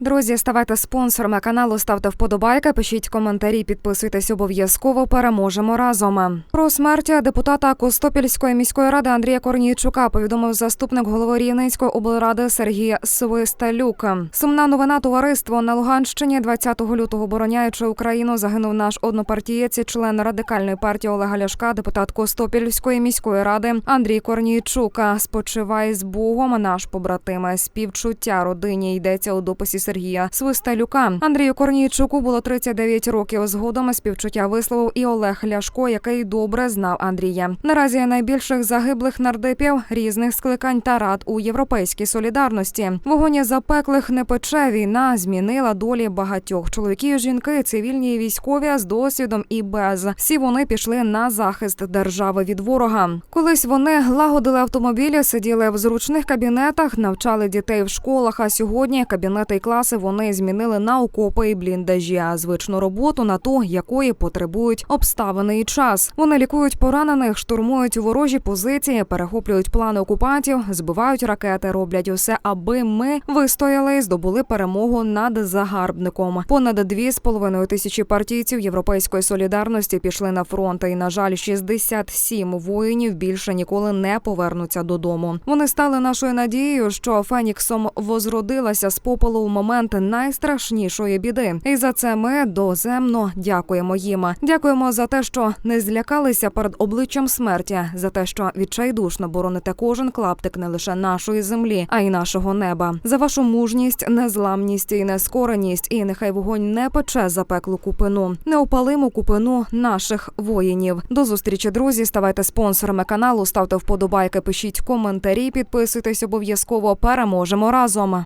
Друзі, ставайте спонсорами каналу, ставте вподобайки, пишіть коментарі, підписуйтесь обов'язково. Переможемо разом. Про смерть депутата Костопільської міської ради Андрія Корнійчука повідомив заступник голови Рівненської облради Сергій Свисталюк. Сумна новина товариство на Луганщині 20 лютого обороняючи Україну загинув наш однопартієць, член радикальної партії Олега Ляшка, депутат Костопільської міської ради Андрій Корнійчука. Спочивай з Богом, наш побратиме. Співчуття родині йдеться у дописі Сергія Свисталюка. Андрію Корнійчуку було 39 років. Згодом співчуття висловив і Олег Ляшко, який добре знав Андрія. Наразі найбільших загиблих нардепів різних скликань та рад у європейській солідарності. Вогоні запеклих не пече. Війна змінила долі багатьох чоловіків, жінки, цивільні і військові з досвідом і без. Всі вони пішли на захист держави від ворога. Колись вони лагодили автомобілі, сиділи в зручних кабінетах, навчали дітей в школах. А сьогодні кабінети і класи вони змінили на окопи і бліндажі, а звичну роботу на ту, якої потребують обставини і час. Вони лікують поранених, штурмують ворожі позиції, перехоплюють плани окупантів, збивають ракети, роблять усе, аби ми вистояли і здобули перемогу над загарбником. Понад дві з половиною тисячі партійців європейської солідарності пішли на фронт. І на жаль, 67 воїнів більше ніколи не повернуться додому. Вони стали нашою надією, що Феніксом возродилася з попелу у момент найстрашнішої біди. І за це ми доземно дякуємо їм. Дякуємо за те, що не злякалися перед обличчям смерті, за те, що відчайдушно бороните кожен клаптик не лише нашої землі, а й нашого неба. За вашу мужність, незламність і нескореність. І нехай вогонь не пече запеклу купину, неопалиму купину наших воїнів. До зустрічі, друзі. Ставайте спонсорами каналу, ставте вподобайки, пишіть коментарі, підписуйтесь обов'язково. Переможемо разом.